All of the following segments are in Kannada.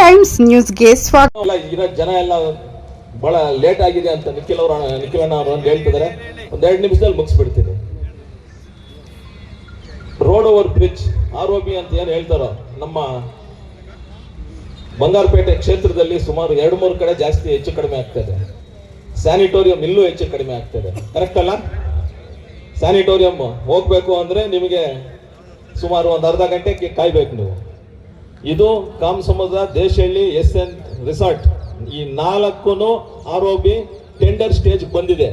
ಟೈಮ್ಸ್ ನ್ಯೂಸ್ಗೆ ಸ್ವಾಗತ. ಜನ ಎಲ್ಲ ಬಹಳ ಲೇಟ್ ಆಗಿದೆ ಅಂತ ನಿಖಿಲ್ ಅವರು, ನಿಖಿಲ್ ಅಣ್ಣ ಅವರು ಹೇಳ್ತಿದ್ದಾರೆ ಒಂದೆರಡು ನಿಮಿಷದಲ್ಲಿ ಮುಗಿಸ್ಬಿಡ್ತೀನಿ. Road over bridge R O B ಅಂತ ಏನು ಹೇಳ್ತಾರೋ, ನಮ್ಮ ಬಂಗಾರಪೇಟೆ ಕ್ಷೇತ್ರದಲ್ಲಿ ಸುಮಾರು ಎರಡು ಮೂರು ಕಡೆ ಜಾಸ್ತಿ ಹೆಚ್ಚು ಕಡಿಮೆ ಆಗ್ತದೆ ಸ್ಯಾನಿಟೋರಿಯಂ ಇಲ್ಲೂ ಹೆಚ್ಚು ಕಡಿಮೆ ಆಗ್ತದೆ ಕರೆಕ್ಟ್ ಅಲ್ಲ? ಸ್ಯಾನಿಟೋರಿಯಂ ಹೋಗ್ಬೇಕು ಅಂದ್ರೆ ನಿಮಗೆ ಸುಮಾರು ಒಂದು ಅರ್ಧ ಗಂಟೆ ಕಾಯ್ಬೇಕು ನೀವು. ಇದು ಕಾಮ್ ಸಮುದ್ರ ದೇಶಹಳ್ಳಿ ಎಸ್ ಎನ್ ರಿಸಾರ್ಟ್. ಈ ನಾಲ್ಕು R O B tender stage ಬಂದಿದೆ.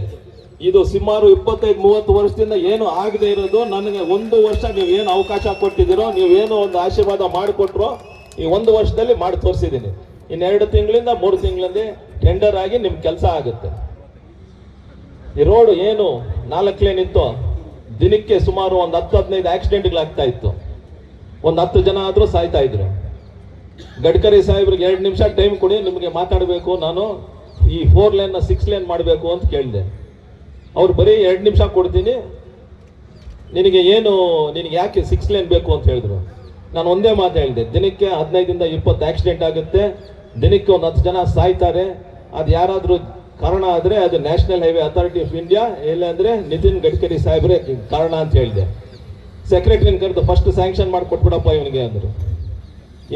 ಇದು ಸುಮಾರು ಇಪ್ಪತ್ತೈದು, ಮೂವತ್ತು ವರ್ಷದಿಂದ ಏನು ಆಗದೆ ಇರೋದು, ನನಗೆ ಒಂದು ವರ್ಷ ನೀವು ಏನು ಅವಕಾಶ ಕೊಟ್ಟಿದ್ದೀರೋ ನೀವೇನು ಒಂದು ಆಶೀರ್ವಾದ ಮಾಡಿಕೊಟ್ರೋ, ಈ ಒಂದು ವರ್ಷದಲ್ಲಿ ಮಾಡಿ ತೋರಿಸಿದ್ದೀನಿ. ಇನ್ನೆರಡು ತಿಂಗಳಿಂದ, ಮೂರು ತಿಂಗಳಲ್ಲಿ ಟೆಂಡರ್ ಆಗಿ ನಿಮ್ಮ ಕೆಲಸ ಆಗುತ್ತೆ. ಈ ರೋಡ್ ಏನು ನಾಲ್ಕು ಲೇನ್ ಇತ್ತು ದಿನಕ್ಕೆ ಸುಮಾರು ಒಂದು ಹತ್ತು, ಹದಿನೈದು ಆಕ್ಸಿಡೆಂಟ್ಗಳಾಗ್ತಾ ಇತ್ತು. ಒಂದು ಹತ್ತು ಜನ ಆದರೂ ಸಾಯ್ತಾ ಇದ್ರು. ಗಡ್ಕರಿ ಸಾಹೇಬ್ರಿಗೆ ಎರಡು ನಿಮಿಷ ಟೈಮ್ ಕೊಡಿ, ನಿಮಗೆ ಮಾತಾಡಬೇಕು, ನಾನು ಈ ಫೋರ್ ಲೈನ್ನ ಸಿಕ್ಸ್ ಲೈನ್ ಮಾಡಬೇಕು ಅಂತ ಕೇಳಿದೆ. ಅವ್ರು ಬರೀ ಎರಡು ನಿಮಿಷ ಕೊಡ್ತೀನಿ. ನಿನಗೆ ಏನು, ನಿನಗೆ ಯಾಕೆ ಸಿಕ್ಸ್ ಲೈನ್ ಬೇಕು ಅಂತ ಹೇಳಿದ್ರು. ನಾನು ಒಂದೇ ಮಾತು ಹೇಳಿದೆ, ದಿನಕ್ಕೆ ಹದಿನೈದಿಂದ ಇಪ್ಪತ್ತು ಆಕ್ಸಿಡೆಂಟ್ ಆಗುತ್ತೆ. ದಿನಕ್ಕೆ ಒಂದು ಹತ್ತು ಜನ ಸಾಯ್ತಾರೆ. ಅದು ಯಾರಾದರೂ ಕಾರಣ ಆದರೆ ಅದು National Highway Authority of India ಇಲ್ಲ ಅಂದರೆ ನಿತಿನ್ ಗಡ್ಕರಿ ಸಾಹೇಬ್ರೆ ಕಾರಣ ಅಂತ ಹೇಳಿದೆ. ಸೆಕ್ರೆಟರಿನ ಕರೆದು ಫಸ್ಟ್ ಸ್ಯಾಂಕ್ಷನ್ ಮಾಡಿ ಕೊಟ್ಬಿಡಪ್ಪ ಇವನಿಗೆ ಅಂದರು.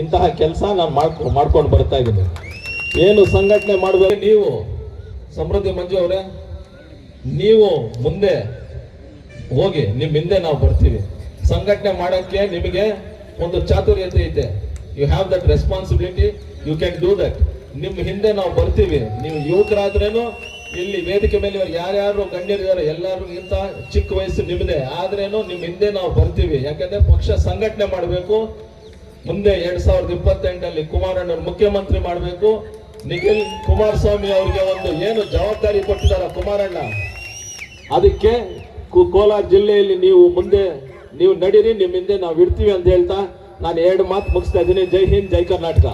ಇಂತಹ ಕೆಲಸ ನಾನು ಮಾಡ್ಕೊ, ಮಾಡ್ಕೊಂಡು ಬರ್ತಾ ಇದ್ದೀನಿ. ಏನು ಸಂಘಟನೆ ಮಾಡಬೇಕು? ನೀವು, ಸಮೃದ್ಧಿ ಮಂಜು ಅವರೇ, ನೀವು ಮುಂದೆ ಹೋಗಿ ನಿಮ್ಮ ಹಿಂದೆ ನಾವು ಬರ್ತೀವಿ. ಸಂಘಟನೆ ಮಾಡೋಕ್ಕೆ ನಿಮಗೆ ಒಂದು ಚಾತುರ್ಯತೆ ಇದೆ. You have that responsibility you can do that ನಿಮ್ಮ ಹಿಂದೆ ನಾವು ಬರ್ತೀವಿ. ನೀವು ಯುವಕರಾದ್ರೇನು ಇಲ್ಲಿ ವೇದಿಕೆ ಮೇಲೆ ಇವರು ಯಾರ್ಯಾರು ಗಣ್ಯರಿದ್ದಾರೆ ಇಂತ ಚಿಕ್ಕ ವಯಸ್ಸು ನಿಮ್ಮದೇ ಆದ್ರೇನು ನಿಮ್ಮ ಹಿಂದೆ ನಾವು ಬರ್ತೀವಿ. ಯಾಕಂದ್ರೆ ಪಕ್ಷ ಸಂಘಟನೆ ಮಾಡಬೇಕು. ಮುಂದೆ ಎರಡ್ ಸಾವಿರದ ಇಪ್ಪತ್ತೆಂಟಲ್ಲಿ ಕುಮಾರಣ್ಣವ್ರು ಮುಖ್ಯಮಂತ್ರಿ ಮಾಡಬೇಕು. ನಿಖಿಲ್ ಕುಮಾರಸ್ವಾಮಿ ಅವರಿಗೆ ಒಂದು ಏನು ಜವಾಬ್ದಾರಿ ಕೊಟ್ಟಿದ್ದಾರೆ ಕುಮಾರಣ್ಣ? ಅದಕ್ಕೆ ಕೋಲಾರ ಜಿಲ್ಲೆಯಲ್ಲಿ ನೀವು ಮುಂದೆ, ನೀವು ನಡೀರಿ ನಿಮ್ಮ ಹಿಂದೆ ನಾವು ಇಡ್ತೀವಿ ಅಂತ ಹೇಳ್ತಾ ನಾನು ಎರಡು ಮಾತು ಮುಗಿಸ್ತಾ ಇದ್ದೀನಿ. ಜೈ ಹಿಂದ್, ಜೈ ಕರ್ನಾಟಕ.